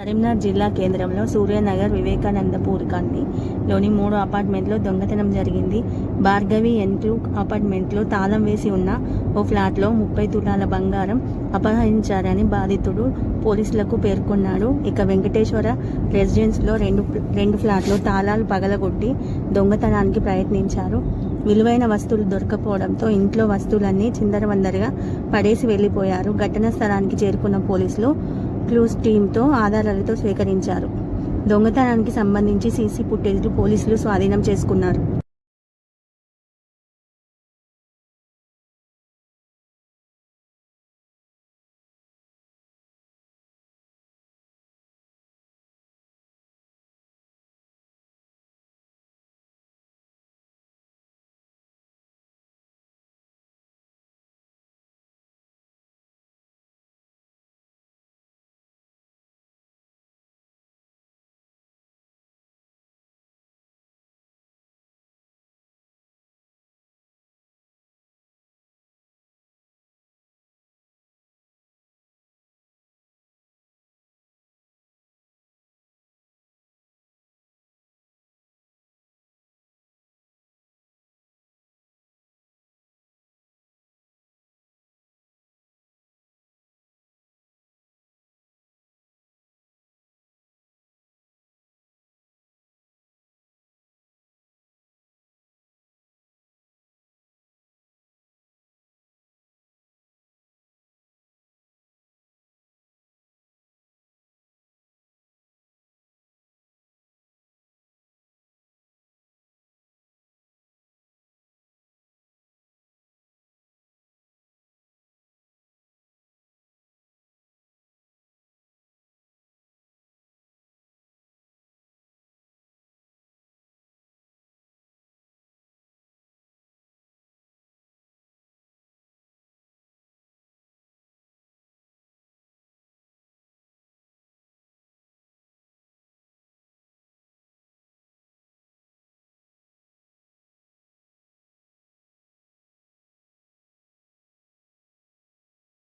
కరీంనగర్ జిల్లా కేంద్రంలో సూర్యనగర్ వివేకానందపూర్లోని మూడు అపార్ట్మెంట్లో దొంగతనం జరిగింది. భార్గవి ఎన్క్లూ అపార్ట్మెంట్లో తాళం వేసి ఉన్న ఓ ఫ్లాట్లో ముప్పై తులాల బంగారం అపహరించారని బాధితుడు పోలీసులకు పేర్కొన్నాడు. ఇక వెంకటేశ్వర రెసిడెన్స్లో రెండు రెండు ఫ్లాట్లు తాళాలు పగలగొట్టి దొంగతనానికి ప్రయత్నించారు. విలువైన వస్తువులు దొరకపోవడంతో ఇంట్లో వస్తువులన్నీ చిందరవందరగా పడేసి వెళ్ళిపోయారు. ఘటనా స్థలానికి చేరుకున్న పోలీసులు క్లూస్ టీంతో ఆధారాలతో స్వీకరించారు. దొంగతనానికి సంబంధించి సీసీ ఫుటేజ్లు పోలీసులు స్వాధీనం చేసుకున్నారు.